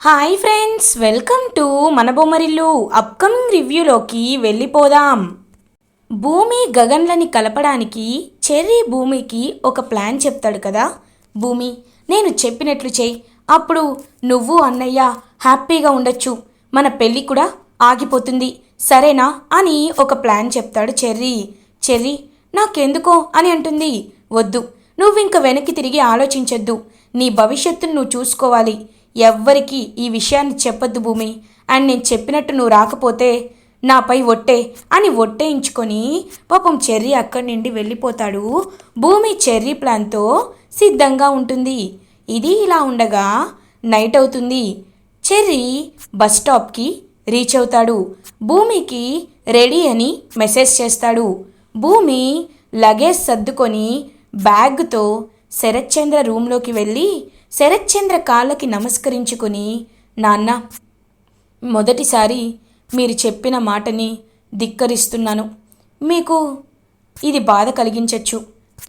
Hi friends welcome to మన Bommarillu upcoming రివ్యూలోకి వెళ్ళిపోదాం. భూమి గగన్లని కలపడానికి చెర్రీ భూమికి ఒక ప్లాన్ చెప్తాడు కదా. భూమి నేను చెప్పినట్లు చేయి అప్పుడు నువ్వు అన్నయ్య హ్యాపీగా ఉండొచ్చు. మన పెళ్ళి కూడా ఆగిపోతుంది. సరేనా అని ఒక ప్లాన్ చెప్తాడు చెర్రీ. చెర్రీ నాకెందుకో అని అంటుంది. వద్దు నువ్వింక వెనక్కి తిరిగి ఆలోచించొద్దు. నీ భవిష్యత్తును నువ్వు చూసుకోవాలి. ఎవ్వరికీ ఈ విషయాన్ని చెప్పొద్దు భూమి. అండ్ నేను చెప్పినట్టు నువ్వు రాకపోతే నాపై ఒట్టే అని ఒట్టేయించుకొని పాపం చెర్రీ అక్కడి నుండి వెళ్ళిపోతాడు. భూమి చెర్రీ ప్లాన్తో సిద్ధంగా ఉంటుంది. ఇది ఇలా ఉండగా నైట్ అవుతుంది. చెర్రీ బస్ స్టాప్కి రీచ్ అవుతాడు. భూమికి రెడీ అని మెసేజ్ చేస్తాడు. భూమి లగేజ్ సర్దుకొని బ్యాగ్తో శరత్చంద్ర రూమ్లోకి వెళ్ళి శరత్చంద్ర కాళ్ళకి నమస్కరించుకొని నాన్న మొదటిసారి మీరు చెప్పిన మాటని ధిక్కరిస్తున్నాను. మీకు ఇది బాధ కలిగించవచ్చు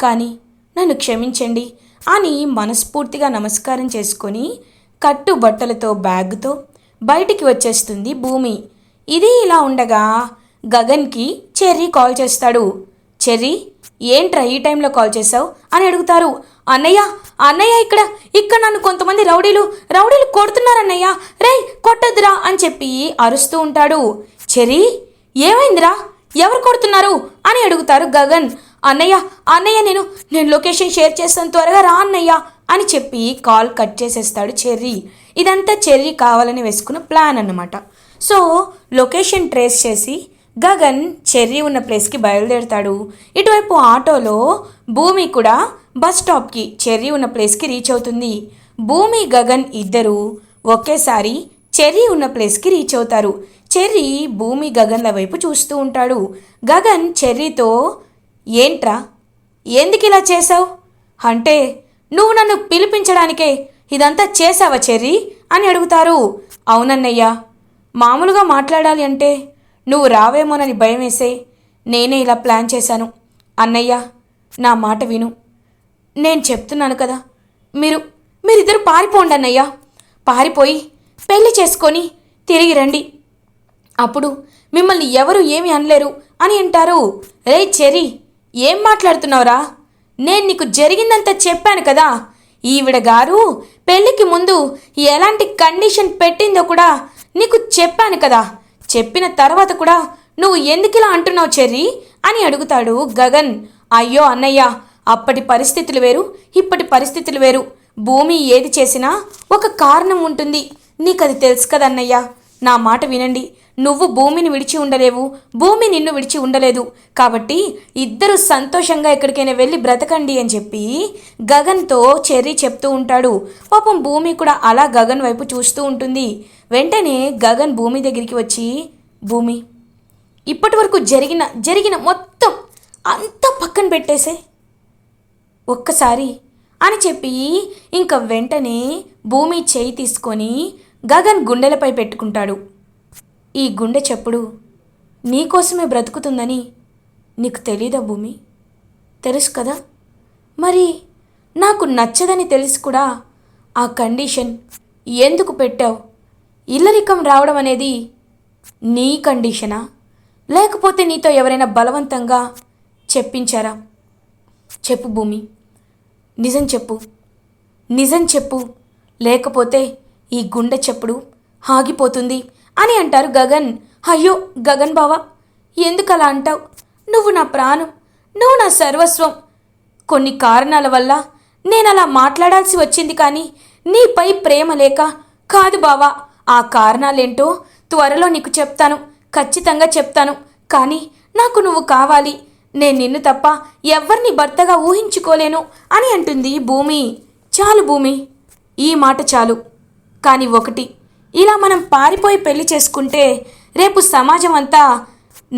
కానీ నన్ను క్షమించండి అని మనస్ఫూర్తిగా నమస్కారం చేసుకొని కట్టు బట్టలతో బ్యాగ్తో బయటికి వచ్చేస్తుంది భూమి. ఇది ఇలా ఉండగా గగన్కి చెర్రీ కాల్ చేస్తాడు. చెర్రీ ఏంట్రా ఈ టైంలో కాల్ చేసావు అని అడుగుతారు. అన్నయ్య అన్నయ్య ఇక్కడ ఇక్కడ నన్ను కొంతమంది రౌడీలు రౌడీలు కొడుతున్నారన్నయ్య. రే కొట్టద్దురా అని చెప్పి అరుస్తూ ఉంటాడు. చెర్రీ ఏమైందిరా? ఎవరు కొడుతున్నారు? అని అడుగుతారు గగన్. అన్నయ్య అన్నయ్య నేను నేను లొకేషన్ షేర్ చేస్తాను త్వరగా రా అన్నయ్య అని చెప్పి కాల్ కట్ చేసేస్తాడు చెర్రీ. ఇదంతా చెర్రీ కావాలని వేసుకున్న ప్లాన్ అన్నమాట. సో లొకేషన్ ట్రేస్ చేసి గగన్ చెర్రీ ఉన్న ప్లేస్కి బయలుదేరుతాడు. ఇటువైపు ఆటోలో భూమి కూడా బస్ స్టాప్కి చెర్రీ ఉన్న ప్లేస్కి రీచ్ అవుతుంది. భూమి గగన్ ఇద్దరు ఒకేసారి చెర్రీ ఉన్న ప్లేస్కి రీచ్ అవుతారు. చెర్రీ భూమి గగన్ల వైపు చూస్తూ ఉంటాడు. గగన్ చెర్రీతో ఏంట్రా? ఎందుకు ఇలా చేసావు అంటే నువ్వు నన్ను పిలిపించడానికే ఇదంతా చేసావా చెర్రీ? అని అడుగుతారు. అవునన్నయ్యా మామూలుగా మాట్లాడాలి అంటే నువ్వు రావేమోనని భయం వేసే నేనే ఇలా ప్లాన్ చేశాను. అన్నయ్య నా మాట విను. నేను చెప్తున్నాను కదా మీరు మీరిద్దరు పారిపోండి అన్నయ్య. పారిపోయి పెళ్ళి చేసుకొని తిరిగి రండి. అప్పుడు మిమ్మల్ని ఎవరు ఏమి అనలేరు అని అంటారు. రే చెరి ఏం మాట్లాడుతున్నావురా? నేను నీకు జరిగిందంతా చెప్పాను కదా. ఈవిడ గారు పెళ్ళికి ముందు ఎలాంటి కండిషన్ పెట్టిందో కూడా నీకు చెప్పాను కదా. చెప్పిన తర్వాత కూడా నువ్వు ఎందుకిలా అంటున్నావు చెర్రీ? అని అడుగుతాడు గగన్. అయ్యో అన్నయ్య అప్పటి పరిస్థితులు వేరు ఇప్పటి పరిస్థితులు వేరు. భూమి ఏది చేసినా ఒక కారణం ఉంటుంది. నీకది తెలుసు కదన్నయ్య. నా మాట వినండి. నువ్వు భూమిని విడిచి ఉండలేవు. భూమి నిన్ను విడిచి ఉండలేదు. కాబట్టి ఇద్దరు సంతోషంగా ఎక్కడికైనా వెళ్ళి బ్రతకండి అని చెప్పి గగన్తో చెర్రీ చెప్తూ ఉంటాడు. పాపం భూమి కూడా అలా గగన్ వైపు చూస్తూ ఉంటుంది. వెంటనే గగన్ భూమి దగ్గరికి వచ్చి భూమి ఇప్పటి వరకు జరిగిన జరిగిన మొత్తం అంతా పక్కన పెట్టేసే. ఒక్కసారి అని చెప్పి ఇంక వెంటనే భూమి చేయి తీసుకొని గగన్ గుండెలపై పెట్టుకుంటాడు. ఈ గుండె చెప్పుడు నీకోసమే బ్రతుకుతుందని నీకు తెలీదా భూమి? తెలుసు కదా? మరి నాకు నచ్చదని తెలిసి కూడా ఆ కండిషన్ ఎందుకు పెట్టావు? ఇల్లరికం రావడం అనేది నీ కండిషనా? లేకపోతే నీతో ఎవరైనా బలవంతంగా చెప్పించారా? చెప్పు భూమి. నిజం చెప్పు. నిజం చెప్పు. లేకపోతే ఈ గుండె చెప్పుడు ఆగిపోతుంది. అని అంటారు గగన్. అయ్యో గగన్ బావా ఎందుకు అలా అంటావు? నువ్వు నా ప్రాణం నువ్వు నా సర్వస్వం. కొన్ని కారణాల వల్ల నేను అలా మాట్లాడాల్సి వచ్చింది కానీ నీపై ప్రేమ లేక కాదు బావా ఆ కారణాలేంటో త్వరలో నీకు చెప్తాను ఖచ్చితంగా చెప్తాను. కానీ నాకు నువ్వు కావాలి నేను నిన్ను తప్ప ఎవ్వరిని భర్తగా ఊహించుకోలేను అని అంటుంది భూమి. చాలు భూమి ఈ మాట చాలు. కానీ ఒకటి ఇలా మనం పారిపోయి పెళ్ళి చేసుకుంటే రేపు సమాజం అంతా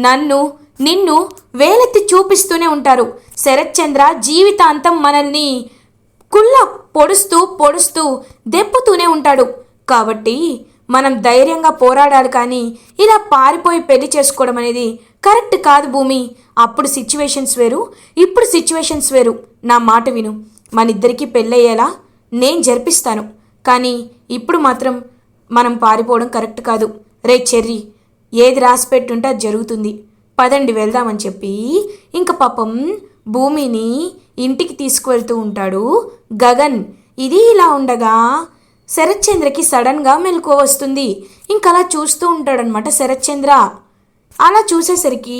నన్ను నిన్ను వేలెత్తి చూపిస్తూనే ఉంటారు. శరత్చంద్ర జీవితాంతం మనల్ని కుళ్ళ పొడుస్తూ పొడుస్తూ దెప్పుతూనే ఉంటాడు. కాబట్టి మనం ధైర్యంగా పోరాడాలి కానీ ఇలా పారిపోయి పెళ్ళి చేసుకోవడం అనేది కరెక్ట్ కాదు భూమి. అప్పుడు సిచ్యువేషన్స్ వేరు ఇప్పుడు సిచ్యువేషన్స్ వేరు. నా మాట విను. మన ఇద్దరికీ పెళ్ళయ్యేలా నేను జరిపిస్తాను. కానీ ఇప్పుడు మాత్రం మనం పారిపోవడం కరెక్ట్ కాదు. రే చెర్రీ ఏది రాసి పెట్టుంటే అది జరుగుతుంది. పదండి వెళ్దామని చెప్పి ఇంక పాపం భూమిని ఇంటికి తీసుకువెళ్తూ ఉంటాడు గగన్. ఇది ఇలా ఉండగా శరత్చంద్రకి సడన్గా మెలకువ వస్తుంది. ఇంకలా చూస్తూ ఉంటాడనమాట శరత్చంద్ర. అలా చూసేసరికి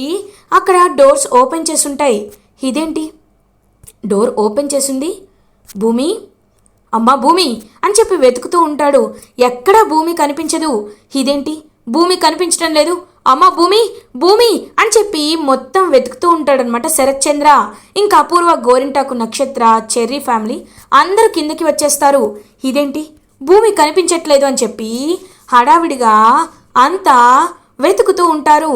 అక్కడ డోర్స్ ఓపెన్ చేసి ఉంటాయి ఇదేంటి? డోర్ ఓపెన్ చేసింది? భూమి? అమ్మా భూమి అని చెప్పి వెతుకుతూ ఉంటాడు. ఎక్కడా భూమి కనిపించదు. ఇదేంటి? భూమి కనిపించడం లేదు. అమ్మా భూమి భూమి అని చెప్పి మొత్తం వెతుకుతూ ఉంటాడనమాట శరత్చంద్ర. ఇంకా అపూర్వ గోరింటాకు నక్షత్ర చెర్రీ ఫ్యామిలీ అందరూ కిందకి వచ్చేస్తారు. ఇదేంటి? భూమి కనిపించట్లేదు అని చెప్పి హడావిడిగా అంతా వెతుకుతూ ఉంటారు.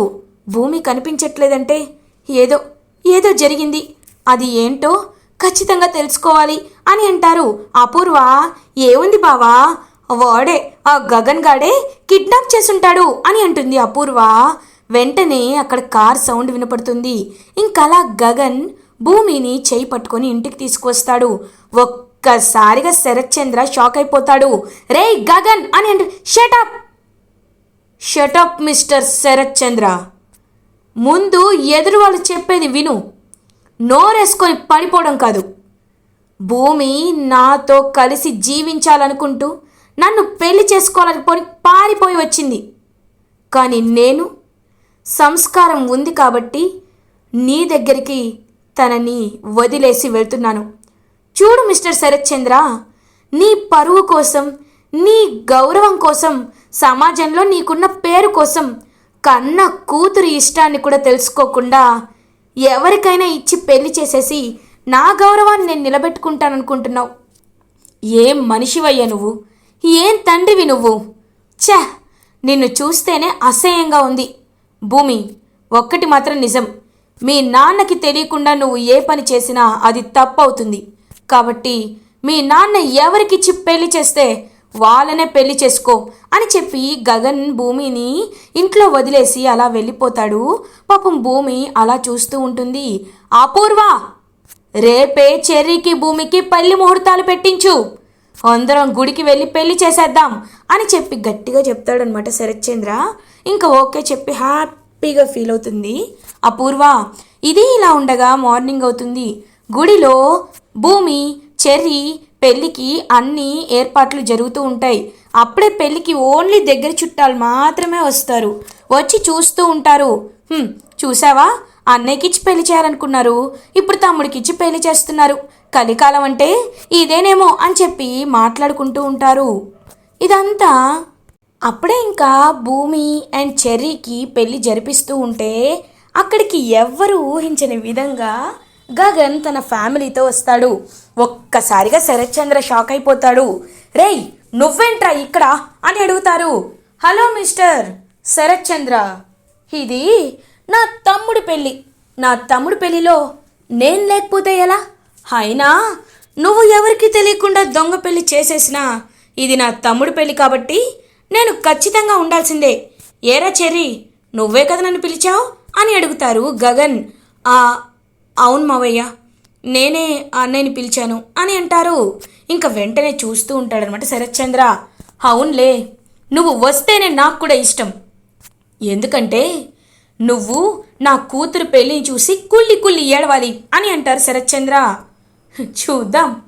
భూమి కనిపించట్లేదంటే ఏదో ఏదో జరిగింది. అది ఏంటో ఖచ్చితంగా తెలుసుకోవాలి అని అంటారు. అపూర్వ ఏముంది బావా? వాడే ఆ గగన్ గాడే కిడ్నాప్ చేసుంటాడు అని అంటుంది అపూర్వ. వెంటనే అక్కడ కార్ సౌండ్ వినపడుతుంది. ఇంకలా గగన్ భూమిని చేయి పట్టుకొని ఇంటికి తీసుకువస్తాడు. ఒక్కసారిగా శరత్చంద్ర షాక్ అయిపోతాడు. రే గగన్ అని అంటు shut up shut up mister Sarath Chandra. ముందు ఎదురు వాళ్ళు చెప్పేది విను. నోరేసుకొని పడిపోవడం కాదు. భూమి నాతో కలిసి జీవించాలనుకుంటూ నన్ను పెళ్ళి చేసుకోవాలనుకొని పారిపోయి వచ్చింది. కానీ నేను సంస్కారం ఉంది కాబట్టి నీ దగ్గరికి తనని వదిలేసి వెళ్తున్నాను. చూడు మిస్టర్ శరత్ చంద్ర నీ పరువు కోసం నీ గౌరవం కోసం సమాజంలో నీకున్న పేరు కోసం కన్న కూతురు ఇష్టాన్ని కూడా తెలుసుకోకుండా ఎవరికైనా ఇచ్చి పెళ్ళి చేసేసి నా గౌరవాన్ని నేను నిలబెట్టుకుంటాననుకుంటున్నావు. ఏం మనిషివయ్యా నువ్వు? ఏం తండ్రివి నువ్వు? ఛ! నిన్ను చూస్తేనే అసహ్యంగా ఉంది. భూమి ఒక్కటి మాత్రం నిజం. మీ నాన్నకి తెలియకుండా నువ్వు ఏ పని చేసినా అది తప్పవుతుంది. కాబట్టి మీ నాన్న ఎవరికిచ్చి పెళ్ళి చేస్తే వాళ్ళనే పెళ్ళి చేసుకో అని చెప్పి గగన్ భూమిని ఇంట్లో వదిలేసి అలా వెళ్ళిపోతాడు. పాపం భూమి అలా చూస్తూ ఉంటుంది. అపూర్వ రేపే చెర్రీకి భూమికి పెళ్ళి ముహూర్తాలు పెట్టించు. అందరం గుడికి వెళ్ళి పెళ్ళి చేసేద్దాం అని చెప్పి గట్టిగా చెప్తాడనమాట శరత్చంద్ర. ఇంకా ఓకే చెప్పి హ్యాపీగా ఫీల్ అవుతుంది. అపూర్వ ఇది ఇలా ఉండగా మార్నింగ్ అవుతుంది. గుడిలో భూమి చెర్రీ పెళ్ళికి అన్ని ఏర్పాట్లు జరుగుతూ ఉంటాయి. అప్పుడే పెళ్ళికి ఓన్లీ దగ్గర చుట్టాలు మాత్రమే వస్తారు. వచ్చి చూస్తూ ఉంటారు. "హ్మ్, చూసావా? అన్నయ్యకిచ్చి పెళ్ళి చేయాలనుకున్నారు. ఇప్పుడు తమ్ముడికిచ్చి పెళ్ళి చేస్తున్నారు. కలికాలం అంటే ఇదేనేమో అని చెప్పి మాట్లాడుకుంటూ ఉంటారు. ఇదంతా అప్పుడే ఇంకా భూమి అండ్ చెర్రీకి పెళ్ళి జరిపిస్తూ ఉంటే అక్కడికి ఎవ్వరూ ఊహించని విధంగా గగన్ తన ఫ్యామిలీతో వస్తాడు. ఒక్కసారిగా శరత్చంద్ర షాక్ అయిపోతాడు. రేయ్ నువ్వేంట్రా ఇక్కడ? అని అడుగుతారు. Hello mister Sarathchandra. ఇది నా తమ్ముడి పెళ్ళి. నా తమ్ముడి పెళ్ళిలో నేను లేకపోతే ఎలా? అయినా నువ్వు ఎవరికి తెలియకుండా దొంగ పెళ్ళి చేసేసినా ఇది నా తమ్ముడి పెళ్ళి కాబట్టి నేను ఖచ్చితంగా ఉండాల్సిందే. ఏరా చెర్రీ నువ్వే కదా నన్ను పిలిచావు? అని అడుగుతారు గగన్. ఆ అవును మావయ్య. నేనే అన్నయ్యని పిలిచాను అని అంటారు. ఇంకా వెంటనే చూస్తూ ఉంటాడనమాట శరత్చంద్ర. అవునులే నువ్వు వస్తేనే నాకు కూడా ఇష్టం. ఎందుకంటే నువ్వు నా కూతురు పెళ్ళిని చూసి కుళ్ళి కుళ్ళి ఏడవాలి అని అంటారు శరత్చంద్ర. చూద్దాం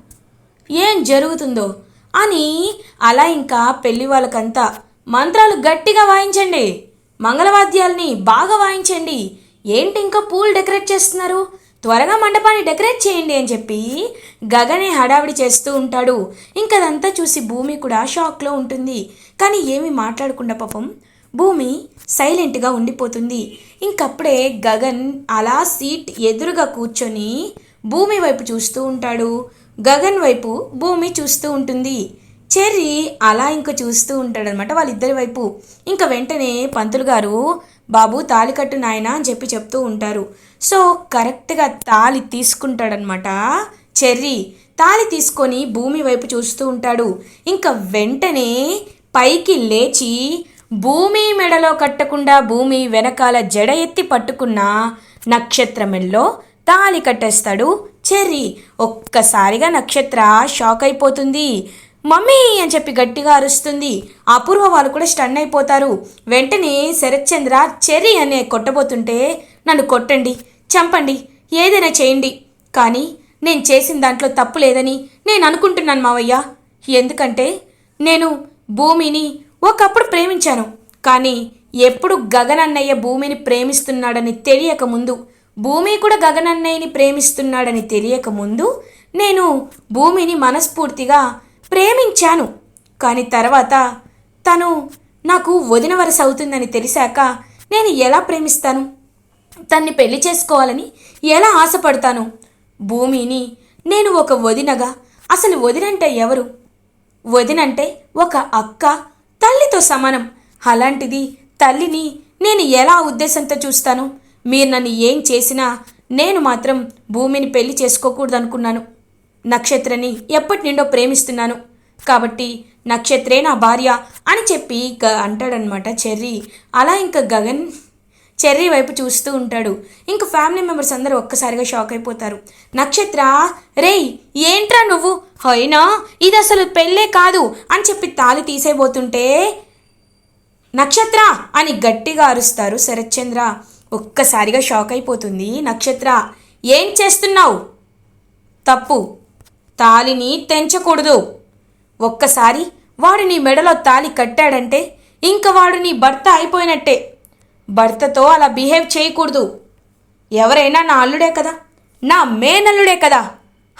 ఏం జరుగుతుందో. అని అలా ఇంకా పెళ్ళి వాళ్ళకంతా మంత్రాలు గట్టిగా వాయించండి. మంగళవాద్యాల్ని బాగా వాయించండి. ఏంటి ఇంకా పూలు డెకరేట్ చేస్తున్నారు? త్వరగా మండపాన్ని డెకరేట్ చేయండి అని చెప్పి గగనే హడావిడి చేస్తూ ఉంటాడు. ఇంకదంతా చూసి భూమి కూడా షాక్లో ఉంటుంది. కానీ ఏమీ మాట్లాడకుండా పాపం భూమి సైలెంట్గా ఉండిపోతుంది. ఇంకప్పుడే గగన్ అలా సీట్ ఎదురుగా కూర్చొని భూమి వైపు చూస్తూ ఉంటాడు. గగన్ వైపు భూమి చూస్తూ ఉంటుంది. చెర్రీ అలా ఇంక చూస్తూ ఉంటాడనమాట వాళ్ళిద్దరి వైపు. ఇంకా వెంటనే పంతులు గారు బాబు తాళి కట్టు నాయనా అని చెప్పి చెప్తూ ఉంటారు. సో కరెక్ట్గా తాళి తీసుకుంటాడనమాట చెర్రీ తాళి తీసుకొని భూమి వైపు చూస్తూ ఉంటాడు. ఇంకా వెంటనే పైకి లేచి భూమి మెడలో కట్టకుండా భూమి వెనకాల జడ ఎత్తి పట్టుకున్న నక్షత్రమెల్లో తాళి కట్టేస్తాడు చెర్రీ. ఒక్కసారిగా నక్షత్ర షాక్ అయిపోతుంది. మమ్మీ అని చెప్పి గట్టిగా అరుస్తుంది. అపూర్వ వాళ్ళు కూడా స్టన్ అయిపోతారు. వెంటనే శరత్చంద్ర చెర్రీ అనే కొట్టబోతుంటే నన్ను కొట్టండి చంపండి ఏదైనా చేయండి. కానీ నేను చేసిన దాంట్లో తప్పు లేదని నేను అనుకుంటున్నాను మావయ్య. ఎందుకంటే నేను భూమిని ఒకప్పుడు ప్రేమించాను. కానీ ఎప్పుడు గగనన్నయ్య భూమిని ప్రేమిస్తున్నాడని తెలియక ముందు భూమి కూడా గగనన్నయ్యని ప్రేమిస్తున్నాడని తెలియక ముందు నేను భూమిని మనస్ఫూర్తిగా ప్రేమించాను. కానీ తర్వాత తను నాకు వదిన వరస అవుతుందని తెలిసాక నేను ఎలా ప్రేమిస్తాను? తన్ని పెళ్ళి చేసుకోవాలని ఎలా ఆశపడతాను? భూమిని నేను ఒక వదినగా అసలు వదినంటే ఎవరు? వదినంటే ఒక అక్క తల్లితో సమానం. అలాంటిది తల్లిని నేను ఎలా ఉద్దేశంతో చూస్తాను? మీరు నన్ను ఏం చేసినా నేను మాత్రం భూమిని పెళ్ళి చేసుకోకూడదనుకున్నాను. నక్షత్రని ఎప్పటి నుండో ప్రేమిస్తున్నాను. కాబట్టి నక్షత్రే నా భార్య అని చెప్పి గ అంటాడనమాట చెర్రీ. అలా ఇంకా గగన్ చెర్రీ వైపు చూస్తూ ఉంటాడు. ఇంక ఫ్యామిలీ మెంబర్స్ అందరూ ఒక్కసారిగా షాక్ అయిపోతారు. నక్షత్ర రేయ్ ఏంట్రా నువ్వు? హైనా ఇది అసలు పెళ్ళే కాదు అని చెప్పి తాళి తీసేయబోతుంటే నక్షత్ర అని గట్టిగా అరుస్తారు శరత్చంద్ర. ఒక్కసారిగా షాక్ అయిపోతుంది నక్షత్ర. ఏం చేస్తున్నావు? తప్పు. తాలిని తెంచకూడదు. ఒక్కసారి వాడు నీ మెడలో తాలి కట్టాడంటే ఇంక వాడు నీ భర్త అయిపోయినట్టే. భర్తతో అలా బిహేవ్ చేయకూడదు. ఎవరైనా నా అల్లుడే కదా? నా మేనల్లుడే కదా?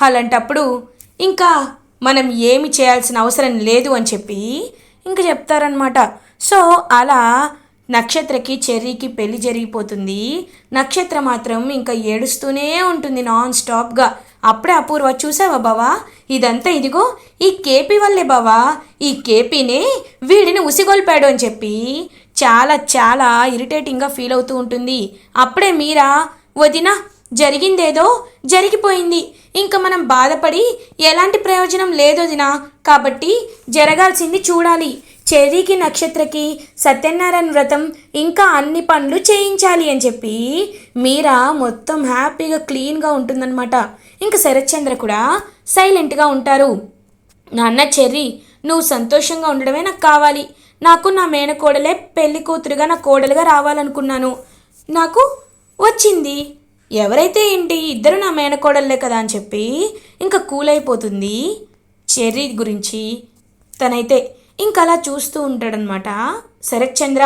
అలాంటప్పుడు ఇంకా మనం ఏమి చేయాల్సిన అవసరం లేదు అని చెప్పి ఇంక చెప్తారనమాట సో అలా నక్షత్రకి చెర్రీకి పెళ్ళి జరిగిపోతుంది. నక్షత్ర మాత్రం ఇంకా ఏడుస్తూనే ఉంటుంది నాన్ స్టాప్గా. అప్పుడే అపూర్వ చూసావా బావా? ఇదంతా ఇదిగో ఈ కేపీ వల్లే బావా. ఈ కేపీనే వీడిని ఉసిగొల్పాడు అని చెప్పి. చాలా చాలా ఇరిటేటింగ్గా ఫీల్ అవుతూ ఉంటుంది. అప్పుడే మీరా వదినా జరిగిందేదో జరిగిపోయింది. ఇంకా మనం బాధపడి ఎలాంటి ప్రయోజనం లేదు దినా కాబట్టి జరగాల్సింది చూడాలి. చెర్రీకి నక్షత్రకి సత్యనారాయణ వ్రతం ఇంకా అన్ని పనులు చేయించాలి అని చెప్పి మీరా మొత్తం హ్యాపీగా క్లీన్గా ఉంటుందన్నమాట. ఇంకా శరత్చంద్ర కూడా సైలెంట్గా ఉంటారు. నాన్న చెర్రీ నువ్వు సంతోషంగా ఉండడమే నాకు కావాలి. నాకు నా మేనకోడలే పెళ్ళి కూతురుగా నా కోడలుగా రావాలనుకున్నాను. నాకు వచ్చింది. ఎవరైతే ఏంటి ఇద్దరు నా మేనకోడళ్ళే కదా అని చెప్పి ఇంకా కూల్ అయిపోతుంది చెర్రీ గురించి. తనైతే ఇంకా అలా చూస్తూ ఉంటాడనమాట శరత్చంద్ర.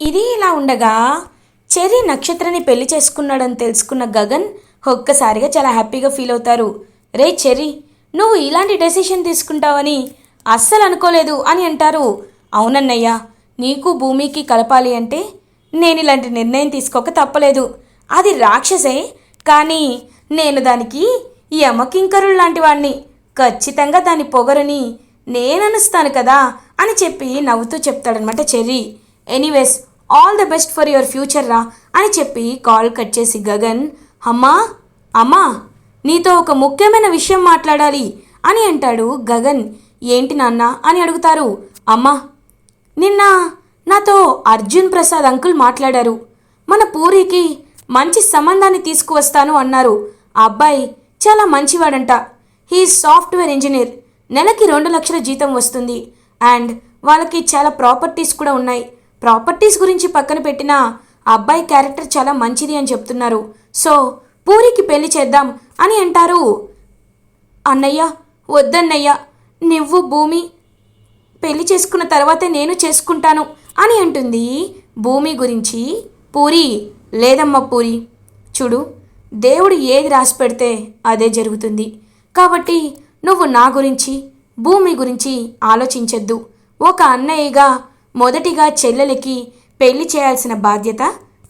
ఇది ఇలా ఉండగా చెర్రీ నక్షత్రాన్ని పెళ్ళి చేసుకున్నాడని తెలుసుకున్న గగన్ ఒక్కసారిగా చాలా హ్యాపీగా ఫీల్ అవుతారు. రే చెర్రీ నువ్వు ఇలాంటి డెసిషన్ తీసుకుంటావని అస్సలు అనుకోలేదు అని అంటారు. అవునన్నయ్య నీకు భూమికి కలపాలి అంటే నేను ఇలాంటి నిర్ణయం తీసుకోక తప్పలేదు. అది రాక్షసే కానీ నేను దానికి యమకింకరుడు లాంటి వాణ్ణి. ఖచ్చితంగా దాని పొగరుని నేననుస్తాను కదా అని చెప్పి నవ్వుతూ చెప్తాడనమాట Cherry. Anyways all the best for your future రా అని చెప్పి కాల్ కట్ చేసి గగన్ అమ్మా అమ్మా నీతో ఒక ముఖ్యమైన విషయం మాట్లాడాలి అని అంటాడు గగన్. ఏంటి నాన్న అని అడుగుతారు. అమ్మా నిన్న నాతో అర్జున్ ప్రసాద్ అంకుల్ మాట్లాడారు. మన పూరికి మంచి సంబంధాన్ని తీసుకువస్తాను అన్నారు. ఆ అబ్బాయి చాలా మంచివాడంట. He software engineer. నెలకి రెండు లక్షల జీతం వస్తుంది. అండ్ వాళ్ళకి చాలా ప్రాపర్టీస్ కూడా ఉన్నాయి. ప్రాపర్టీస్ గురించి పక్కన పెట్టిన ఆ అబ్బాయి క్యారెక్టర్ చాలా మంచిది అని చెప్తున్నారు. సో పూరికి పెళ్ళి చేద్దాం అని అంటారు. అన్నయ్య వద్దన్నయ్య నువ్వు భూమి పెళ్ళి చేసుకున్న తర్వాతే నేను చేసుకుంటాను అని అంటుంది. భూమి గురించి పూరి లేదమ్మా పూరి చూడు దేవుడు ఏది రాసి పెడితే అదే జరుగుతుంది. కాబట్టి నువ్వు నా గురించి భూమి గురించి ఆలోచించొద్దు. ఒక అన్నయ్యగా మొదటిగా చెల్లెలకి పెళ్ళి చేయాల్సిన బాధ్యత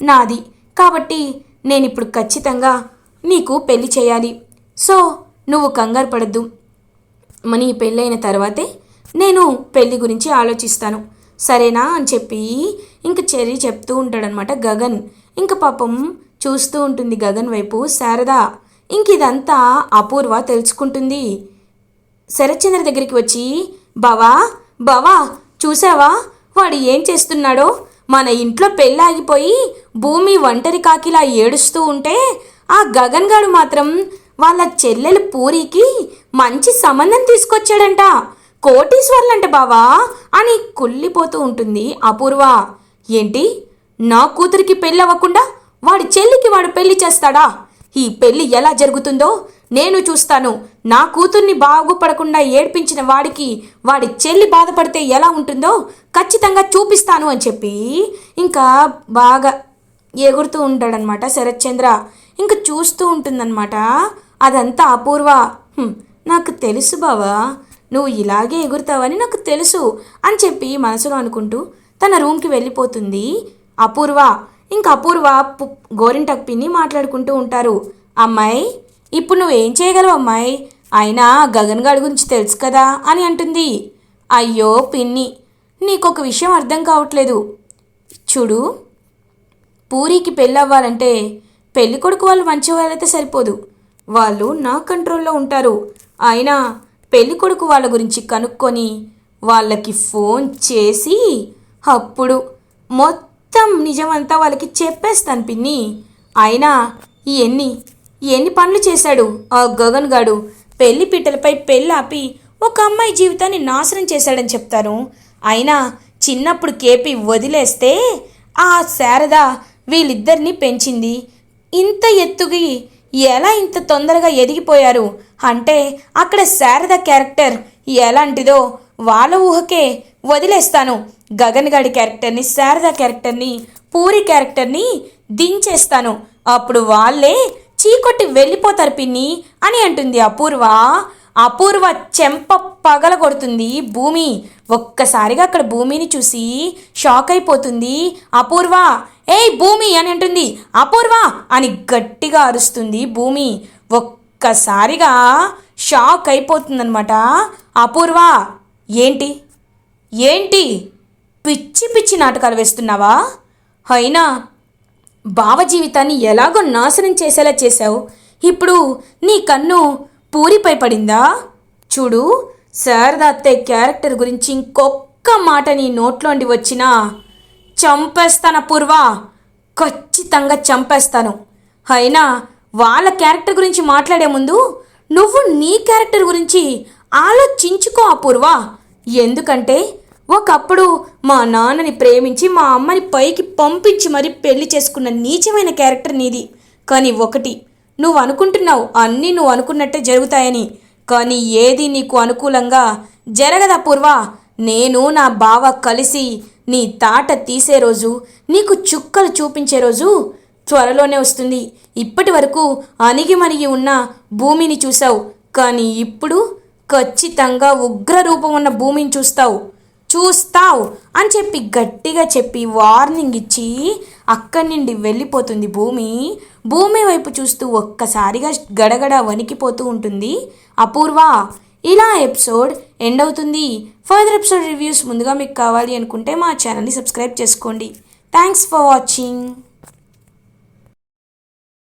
నాది. కాబట్టి నేను ఇప్పుడు ఖచ్చితంగా నీకు పెళ్ళి చేయాలి. సో నువ్వు కంగారు పడద్దు. మనీ పెళ్ళైన తర్వాతే నేను పెళ్ళి గురించి ఆలోచిస్తాను. సరేనా అని చెప్పి ఇంక చెర్రి చెప్తూ ఉంటాడనమాట గగన్. ఇంక పాపం చూస్తూ ఉంటుంది గగన్ వైపు శారదా. ఇంక ఇదంతా అపూర్వ తెలుసుకుంటుంది. శరత్చంద్ర దగ్గరికి వచ్చి బావా బావా చూసావా? వాడు ఏం చేస్తున్నాడో? మన ఇంట్లో పెళ్ళాగిపోయి భూమి ఒంటరి కాకిలా ఏడుస్తూ ఉంటే ఆ గగన్ గాడు మాత్రం వాళ్ళ చెల్లెలు పూరికి మంచి సంబంధం తీసుకొచ్చాడంట. కోటీశ్వర్లంట బావా అని కుళ్ళిపోతూ ఉంటుంది అపూర్వ. ఏంటి? నా కూతురికి పెళ్ళి అవ్వకుండా వాడి చెల్లికి వాడు పెళ్ళి చేస్తాడా? ఈ పెళ్ళి ఎలా జరుగుతుందో నేను చూస్తాను. నా కూతుర్ని బాగుపడకుండా ఏడ్పించిన వాడికి వాడి చెల్లి బాధపడితే ఎలా ఉంటుందో ఖచ్చితంగా చూపిస్తాను అని చెప్పి ఇంకా బాగా ఎగురుతూ ఉంటాడనమాట శరత్చంద్ర. ఇంకా చూస్తూ ఉంటుందన్నమాట. అదంతా అపూర్వ. నాకు తెలుసు బావా. నువ్వు ఇలాగే ఎగురుతావని నాకు తెలుసు అని చెప్పి మనసులో అనుకుంటూ తన రూమ్కి వెళ్ళిపోతుంది. అపూర్వ. ఇంకా అపూర్వ పు- పిన్ని మాట్లాడుకుంటూ ఉంటారు. అమ్మాయి ఇప్పుడు నువ్వేం చేయగలవు అమ్మాయి? అయినా గగన్ గారి గురించి తెలుసు కదా అని అంటుంది. అయ్యో పిన్ని నీకొక విషయం అర్థం కావట్లేదు. చూడు పూరికి పెళ్ళి అవ్వాలంటే పెళ్ళి కొడుకు వాళ్ళు మంచివాళ్ళైతే సరిపోదు. వాళ్ళు నా కంట్రోల్లో ఉంటారు. అయినా పెళ్ళి కొడుకు వాళ్ళ గురించి కనుక్కొని వాళ్ళకి ఫోన్ చేసి అప్పుడు మొత్తం నిజమంతా వాళ్ళకి చెప్పేస్తాను పిన్ని. అయినా ఎన్ని ఎన్ని పనులు చేశాడు ఆ గగన్ గాడు? పెళ్ళి పీటలపై పెళ్ళి ఆపి ఒక అమ్మాయి జీవితాన్ని నాశనం చేశాడని చెప్తాను అయినా చిన్నప్పుడు కేపీ వదిలేస్తే ఆ శారద వీళ్ళిద్దరినీ పెంచింది. ఇంత ఎత్తుకి ఎలా ఇంత తొందరగా ఎదిగిపోయారు? అంటే అక్కడ శారద క్యారెక్టర్ ఎలాంటిదో వాళ్ళ ఊహకే వదిలేస్తాను. గగన్ గాడి క్యారెక్టర్ని శారద క్యారెక్టర్ని పూరి క్యారెక్టర్ని దించేస్తాను. అప్పుడు వాళ్ళే చీకొట్టి వెళ్ళిపోతారు పిన్ని అని అంటుంది అపూర్వ. అపూర్వ చెంప పగల కొడుతుంది భూమి ఒక్కసారిగా అక్కడ భూమిని చూసి షాక్ అయిపోతుంది. అపూర్వ ఏయ్ భూమి అని అంటుంది. అపూర్వ అని గట్టిగా అరుస్తుంది భూమి. ఒక్కసారిగా షాక్ అయిపోతుందనమాట అపూర్వ ఏంటి? ఏంటి? పిచ్చి పిచ్చి నాటకాలు వేస్తున్నావా? అయినా బావ జీవితాన్ని ఎలాగో నాశనం చేసేలా చేశావు? ఇప్పుడు నీ కన్ను పూరిపై పడిందా? చూడు శారదా అత్తయ్య క్యారెక్టర్ గురించి ఇంకొక్క మాట నీ నోట్లోండి వచ్చినా చంపేస్తాను పూర్వ? ఖచ్చితంగా చంపేస్తాను. అయినా వాళ్ళ క్యారెక్టర్ గురించి మాట్లాడే ముందు నువ్వు నీ క్యారెక్టర్ గురించి ఆలోచించుకో అపూర్వ ఎందుకంటే ఒకప్పుడు మా నాన్నని ప్రేమించి మా అమ్మని పైకి పంపించి మరీ పెళ్ళి చేసుకున్న నీచమైన క్యారెక్టర్ నీది. కానీ ఒకటి నువ్వు అనుకుంటున్నావు అన్నీ నువ్వు అనుకున్నట్టే జరుగుతాయని. కానీ ఏది నీకు అనుకూలంగా జరగదా పూర్వ? నేను నా బావ కలిసి నీ తాట తీసే రోజు నీకు చుక్కలు చూపించే రోజు త్వరలోనే వస్తుంది. ఇప్పటి వరకు అణిగిమణిగి ఉన్న భూమిని చూసావు కానీ ఇప్పుడు ఖచ్చితంగా ఉగ్ర రూపం ఉన్న భూమిని చూస్తావు. చూస్తావు అని చెప్పి గట్టిగా చెప్పి వార్నింగ్ ఇచ్చి అక్కడి నుండి వెళ్ళిపోతుంది భూమి. భూమి వైపు చూస్తూ ఒక్కసారిగా గడగడ వణికిపోతూ ఉంటుంది. అపూర్వ ఇలా ఎపిసోడ్ ఎండ్ అవుతుంది. ఫర్దర్ ఎపిసోడ్ రివ్యూస్ ముందుగా మీకు కావాలి అనుకుంటే మా ఛానల్ని సబ్స్క్రైబ్ చేసుకోండి. Thanks for watching.